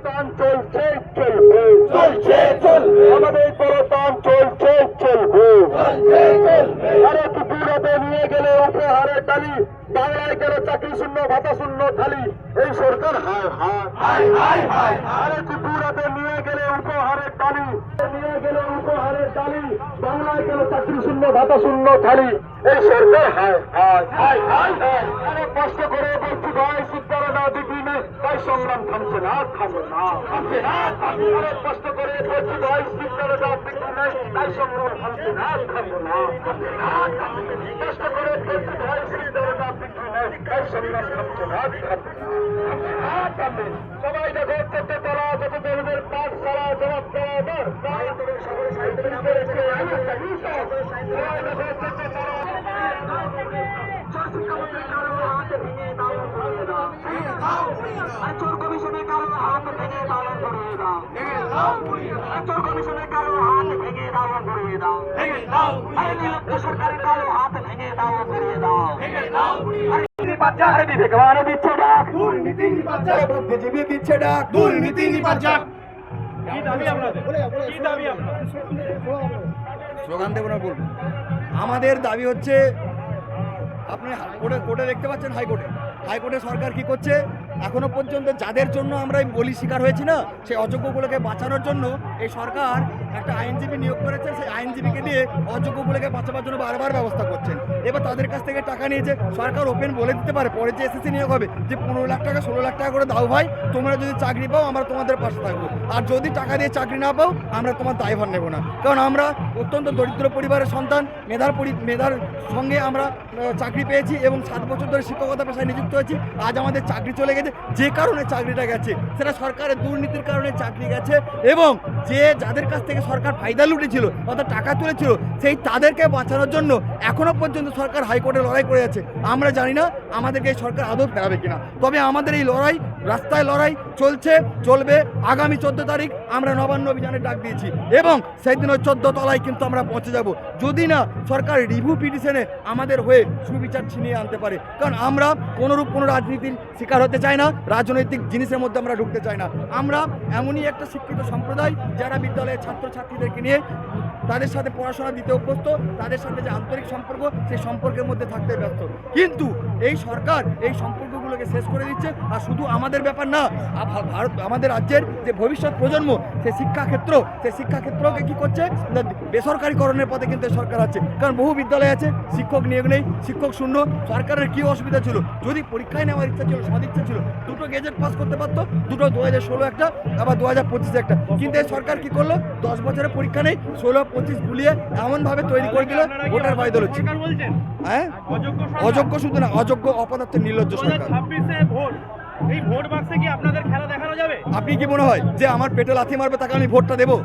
পরতান চলছে চলবে। চলছে চলবে। আমাদের পরতান চলছে চলবে। আরে ত্রিপুরাতে নিয়ে গেলে উপহারের টালি বাংলায় গেলে চাকরি শূন্য ভাতা শূন্য থালি এই সরকার হায় হায়। হাই হাই আরে ত্রিপুরাতে নিয়ে গেলে উপহারের টালি। নিয়ে গেলে উপহারের টালি বাংলায় গেলে চাকরি শূন্য ভাতা শূন্য থালি এই সরকার হায় হায়। হাই আরে কষ্ট করে সংগ্রাম থামছে না থামবে না থামছে না, না। কষ্ট করে বলছি ভাই সিদ্ধারা না ডিগ্রি নেই তাই সংগ্রাম থামছে না থামবে না। কষ্ট করে বলছি ভাই সিদ্ধারা না ডিগ্রি নেই তাই সংগ্রাম থামছে না থামবে না থামবে। সবাই দেখো চোদ্দ তলা যত দলবের পাঁচ সারা জবাব দেওয়া সবাই দেখো চোদ্দ তলা কমিশনের কালো হাত ভেঙে দাও ধরিয়ে দাও কালো হাত ভেঙে দাও ধরিয়ে দাও দুর্নীতি আমাদের দাবি হচ্ছে, আপনি কোর্টে কোর্টে দেখতে পাচ্ছেন হাইকোর্টে। হাইকোর্টে সরকার কি করছে? এখনও পর্যন্ত যাদের জন্য আমরা বলি শিকার হয়েছি না, সেই অযোগ্যগুলোকে বাঁচানোর জন্য এই সরকার একটা আইনজীবী নিয়োগ করেছে, সেই আইনজীবীকে দিয়ে অযোগ্যগুলোকে বাঁচাবার জন্য বারবার ব্যবস্থা করছেন। এবার তাদের কাছ থেকে টাকা নিয়েছে সরকার ওপেন বলে দিতে পারে, পরে যে এসএসসি নিয়োগ হবে, যে পনেরো লাখ টাকা, ষোলো লাখ টাকা করে দাও ভাই, তোমরা যদি চাকরি পাও, আমরা তোমাদের পাশে থাকব। আর যদি টাকা দিয়ে চাকরি না পাও, আমরা তোমার দায়ভার নেব না। কারণ আমরা অত্যন্ত দরিদ্র পরিবারের সন্তান, মেধার পরি, মেধার সঙ্গে আমরা চাকরি পেয়েছি এবং সাত বছর ধরে শিক্ষকতা পেশায় নিযুক্ত হয়েছি। আজ আমাদের চাকরি চলে গেছে যে কারণে চাকরিটা গেছে, সেটা সরকারের দুর্নীতির কারণে চাকরি গেছে এবং যে যাদের কাছ থেকে সরকার ফায়দা লুটেছিল, অর্থাৎ টাকা তুলেছিল, সেই তাদেরকে বাঁচানোর জন্য এখনও পর্যন্ত সরকার হাইকোর্টে লড়াই করে যাচ্ছে আমরা জানি না আমাদেরকে এই সরকার আদৌ ফেরাবে কিনা। তবে আমাদের এই লড়াই, রাস্তায় লড়াই চলছে, চলবে। আগামী চোদ্দ তারিখ আমরা নবান্ন অভিযানের ডাক দিয়েছি এবং সেই দিন ওই চোদ্দ তলায় কিন্তু আমরা পৌঁছে যাব। যদি না সরকার রিভিউ পিটিশনে আমাদের হয়ে সুবিচার ছিনিয়ে আনতে পারে, কারণ আমরা কোনোরূপ কোনো রাজনীতির শিকার হতে চাই না। রাজনৈতিক জিনিসের মধ্যে আমরা ঢুকতে চাই না। আমরা এমনই একটা শিক্ষিত সম্প্রদায়, যারা বিদ্যালয়ের ছাত্রছাত্রীদেরকে নিয়ে তাদের সাথে পড়াশোনা দিতে অভ্যস্ত তাদের সাথে যে আন্তরিক সম্পর্ক, সেই সম্পর্কের মধ্যে থাকতে ব্যস্ত। কিন্তু এই সরকার এই সম্পর্কগুলোকে শেষ করে দিচ্ছে, আর শুধু আমাদের ব্যাপার না ভারত, আমাদের রাজ্যের যে ভবিষ্যৎ প্রজন্ম, সেই শিক্ষাক্ষেত্র, সেই শিক্ষাক্ষেত্রকে কি করছে? বেসরকারিকরণের পথে কিন্তু সরকার আছে। কারণ বহু বিদ্যালয় আছে, শিক্ষক নিয়োগ নেই, শিক্ষক শূন্য, সরকারের কি অসুবিধা ছিল? যদি পরীক্ষায় নেওয়ার ইচ্ছা ছিল সদিচ্ছা ছিল, দুটো গেজেট পাস করতে পারতো, দুটো দু ষোলো একটা, আবার দু পঁচিশে একটা। কিন্তু এই সরকার কি করল? দশ বছরের পরীক্ষা নেই, ষোলো পঁচিশ গুলিয়ে এমনভাবে তৈরি করে দিল ভোটার হচ্ছে। হ্যাঁ? অযোগ্য শুধু না অযোগ্য অপদার্থের নির্লজ্জ সরকার। এই ভোট বাক্সে কি আপনাদের খেলা দেখানো যাবে? আপনি কি মনে হয় যে আমার পেটে লাথি মারবে তাকে আমি ভোটটা দেবো?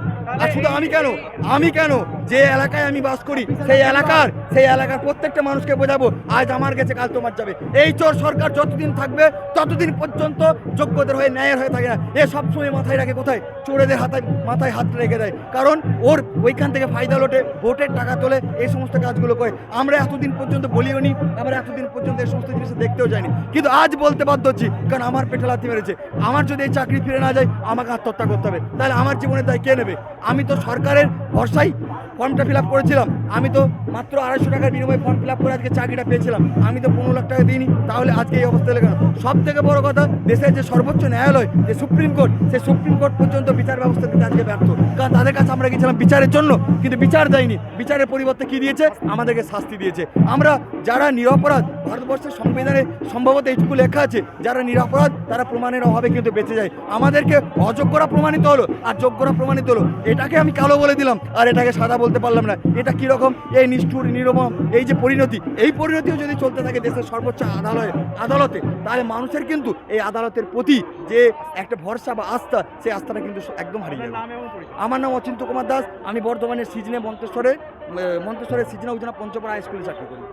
আর শুধু আমি কেন? আমি কেন? যে এলাকায় আমি বাস করি সেই এলাকার সেই এলাকার প্রত্যেকটা মানুষকে বোঝাবো আজ আমার গেছে কাল তোমার যাবে। এই চোর সরকার যতদিন থাকবে ততদিন পর্যন্ত যোগ্যদের হয়ে ন্যায়ের হয়ে থাকে না। এ সবসময় মাথায় রাখে কোথায়? চোরেদের হাতায় মাথায় হাত রেখে দেয়। কারণ ওর ওইখান থেকে ফায়দা লোটে ভোটের টাকা তোলে এই সমস্ত কাজগুলো করে। আমরা এতদিন পর্যন্ত বলিও নি আমরা এতদিন পর্যন্ত এই সমস্ত জিনিস দেখতেও যাইনি। কিন্তু আজ বলতে বাধ্য হচ্ছি, কারণ আমার পেটে লাথি মেরেছে। আমার যদি এই চাকরি ফিরে না যায়, আমাকে আত্মহত্যা করতে হবে। তাহলে আমার জীবনে দায় কে নেবে? আমি তো সরকারের ভরসাই ফর্মটা ফিল আপ করেছিলাম। আমি তো মাত্র আড়াইশো টাকার বিনিময়ে ফর্ম ফিল আপ করে আজকে চাকরিটা পেয়েছিলাম। আমি তো পনেরো লাখ টাকা দিইনি, তাহলে আজকে এই অবস্থা লেগে সব থেকে বড় কথা, দেশের যে সর্বোচ্চ ন্যায়ালয়, যে সুপ্রিম কোর্ট, সেই সুপ্রিম কোর্ট পর্যন্ত বিচার ব্যবস্থা দিতে আজকে ব্যর্থ। কারণ তাদের কাছে আমরা গেছিলাম বিচারের জন্য, কিন্তু বিচার দেয়নি। বিচারের পরিবর্তে কি দিয়েছে? আমাদেরকে শাস্তি দিয়েছে। আমরা যারা নিরপরাধ, ভারতবর্ষের সংবিধানে সম্ভবত এইটুকু লেখা আছে, যারা নিরাপরাধ, তারা প্রমাণের অভাবে কিন্তু বেঁচে যায়। আমাদেরকে অযোগ্যরা প্রমাণিত হলো, আর যোগ্যরা প্রমাণিত হলো। এটাকে আমি কালো বলে দিলাম, আর এটাকে সাদা বলতে পারলাম না। এটা কীরকম এই নিষ্ঠুর নিরম এই যে পরিণতি এই পরিণতিও যদি চলতে থাকে দেশের সর্বোচ্চ আদালতে আদালতে তাহলে মানুষের কিন্তু এই আদালতের প্রতি যে একটা ভরসা বা আস্থা সেই আস্থাটা কিন্তু একদম হারিয়ে যাবে। আমার নাম অচিন্ত কুমার দাস আমি বর্ধমানের সিজনে মন্তেশ্বরে মন্তেশ্বরের সিজনে উজনা পঞ্চপাড়া হাই স্কুলে চাকরি করি।